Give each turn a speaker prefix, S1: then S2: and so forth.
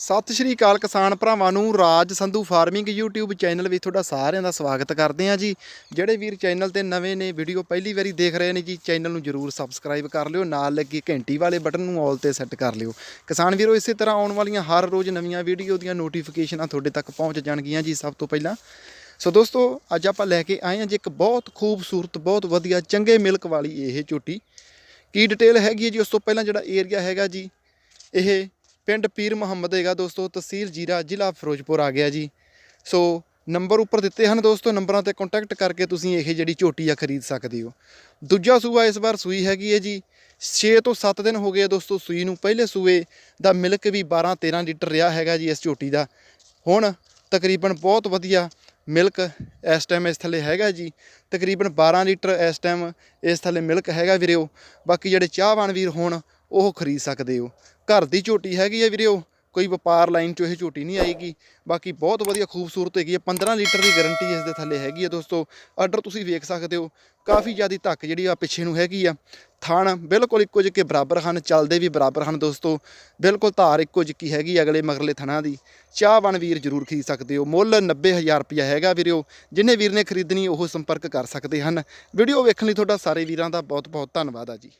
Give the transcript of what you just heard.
S1: ਸਤਿ ਸ਼੍ਰੀ ਅਕਾਲ ਕਿਸਾਨ ਭਰਾਵਾਂ ਨੂੰ, Raj Sandhu farming YouTube channel ਵਿੱਚ ਤੁਹਾਡਾ ਸਾਰਿਆਂ ਦਾ ਸਵਾਗਤ ਕਰਦੇ ਹਾਂ ਜੀ। ਜਿਹੜੇ ਵੀਰ ਚੈਨਲ ਤੇ ਨਵੇਂ ਨੇ, ਵੀਡੀਓ ਪਹਿਲੀ ਵਾਰੀ ਦੇਖ ਰਹੇ ਨੇ ਜੀ, ਚੈਨਲ ਨੂੰ ਜਰੂਰ ਸਬਸਕ੍ਰਾਈਬ ਕਰ ਲਿਓ, ਨਾਲ ਲੱਗੀ ਘੰਟੀ ਵਾਲੇ ਬਟਨ ਨੂੰ ਆਲ ਤੇ ਸੈੱਟ ਕਰ ਲਿਓ। ਕਿਸਾਨ ਵੀਰੋ, ਇਸੇ ਤਰ੍ਹਾਂ ਆਉਣ ਵਾਲੀਆਂ ਹਰ ਰੋਜ਼ ਨਵੀਆਂ ਵੀਡੀਓ ਦੀਆਂ ਨੋਟੀਫਿਕੇਸ਼ਨਾਂ ਤੁਹਾਡੇ ਤੱਕ ਪਹੁੰਚ ਜਾਣਗੀਆਂ ਜੀ ਸਭ ਤੋਂ ਪਹਿਲਾਂ। ਸੋ ਦੋਸਤੋ, ਅੱਜ ਆਪਾਂ ਲੈ ਕੇ ਆਏ ਹਾਂ ਜੀ ਇੱਕ ਬਹੁਤ ਖੂਬਸੂਰਤ, ਬਹੁਤ ਵਧੀਆ, ਚੰਗੇ ਮਿਲਕ ਵਾਲੀ ਇਹ ਝੋਟੀ। ਕੀ ਡਿਟੇਲ ਹੈਗੀ ਹੈ ਜੀ? ਉਸ ਤੋਂ ਪਹਿਲਾਂ ਜਿਹੜਾ ਏਰੀਆ ਹੈਗਾ ਜੀ, ਇਹ ਪਿੰਡ ਪੀਰ ਮੁਹੰਮਦ ਹੈਗਾ ਦੋਸਤੋ, ਤਹਿਸੀਲ ਜੀਰਾ, ਜ਼ਿਲ੍ਹਾ ਫਿਰੋਜ਼ਪੁਰ ਆ ਗਿਆ ਜੀ। ਸੋ ਨੰਬਰ ਉੱਪਰ ਦਿੱਤੇ ਹਨ ਦੋਸਤੋ ਨੰਬਰਾਂ ਤੇ ਕੰਟੈਕਟ ਕਰਕੇ ਤੁਸੀਂ ਇਹ ਜਿਹੜੀ ਝੋਟੀ ਆ ਖਰੀਦ ਸਕਦੇ ਹੋ। ਦੂਜਾ ਸੂਆ ਇਸ ਵਾਰ ਸੂਈ ਹੈਗੀ ਹੈ ਜੀ। 6 ਤੋਂ 7 ਦਿਨ ਹੋ ਗਏ ਦੋਸਤੋ ਸੂਈ ਨੂੰ। ਪਹਿਲੇ ਸੂਏ ਦਾ ਮਿਲਕ ਵੀ 12 13 ਲੀਟਰ ਰਿਹਾ ਹੈਗਾ ਜੀ ਇਸ ਝੋਟੀ ਦਾ। ਹੁਣ ਤਕਰੀਬਨ ਬਹੁਤ ਵਧੀਆ ਮਿਲਕ ਇਸ ਟਾਈਮ ਇਸ ਥੱਲੇ ਹੈਗਾ ਜੀ। ਤਕਰੀਬਨ 12 ਲੀਟਰ ਇਸ ਟਾਈਮ ਇਸ ਥੱਲੇ ਮਿਲਕ ਹੈਗਾ ਵੀਰਿਓ। ਬਾਕੀ ਜਿਹੜੇ ਚਾਹਵਾਨ ਵੀਰ ਹੋਣ ਉਹ ਖਰੀਦ ਸਕਦੇ ਹੋ। ਘਰ ਦੀ ਝੋਟੀ ਹੈਗੀ ਹੈ ਵੀਰਿਓ ਕੋਈ ਵਪਾਰ ਲਾਈਨ ਚੋਂ ਇਹ ਝੋਟੀ ਨਹੀਂ ਆਏਗੀ। ਬਾਕੀ ਬਹੁਤ ਵਧੀਆ ਖੂਬਸੂਰਤ ਹੈਗੀ ਹੈ 15 ਲੀਟਰ ਦੀ ਗਾਰੰਟੀ ਇਸ ਦੇ ਥੱਲੇ ਹੈਗੀ ਹੈ ਦੋਸਤੋ। ਆਰਡਰ ਤੁਸੀਂ ਵੇਖ ਸਕਦੇ ਹੋ। ਕਾਫੀ ਜ਼ਿਆਦਾ ਧੱਕ ਜਿਹੜੀ ਆ ਪਿੱਛੇ ਨੂੰ ਹੈਗੀ ਆ। ਥਣ ਬਿਲਕੁਲ ਇੱਕੋ ਜਿਹੇ ਬਰਾਬਰ ਹਨ। ਚੱਲਦੇ ਵੀ ਬਰਾਬਰ ਹਨ ਦੋਸਤੋ। ਬਿਲਕੁਲ ਧਾਰ ਇੱਕੋ ਜਿਹੀ ਹੈਗੀ ਅਗਲੇ ਮਗਰਲੇ ਥਣਾ ਦੀ। ਚਾਹਵਾਨ ਵੀਰ ਜਰੂਰ ਖਰੀਦ ਸਕਦੇ ਹੋ। ਮੁੱਲ 90000 ਰੁਪਇਆ ਹੈਗਾ ਵੀਰਿਓ ਜਿੰਨੇ ਵੀਰ ਨੇ ਖਰੀਦਣੀ, ਉਹ ਸੰਪਰਕ ਕਰ ਸਕਦੇ ਹਨ। ਵੀਡੀਓ ਵੇਖਣ ਲਈ ਤੁਹਾਡਾ ਸਾਰੇ ਵੀਰਾਂ ਦਾ ਬਹੁਤ ਬਹੁਤ ਧੰਨਵਾਦ ਆ ਜੀ।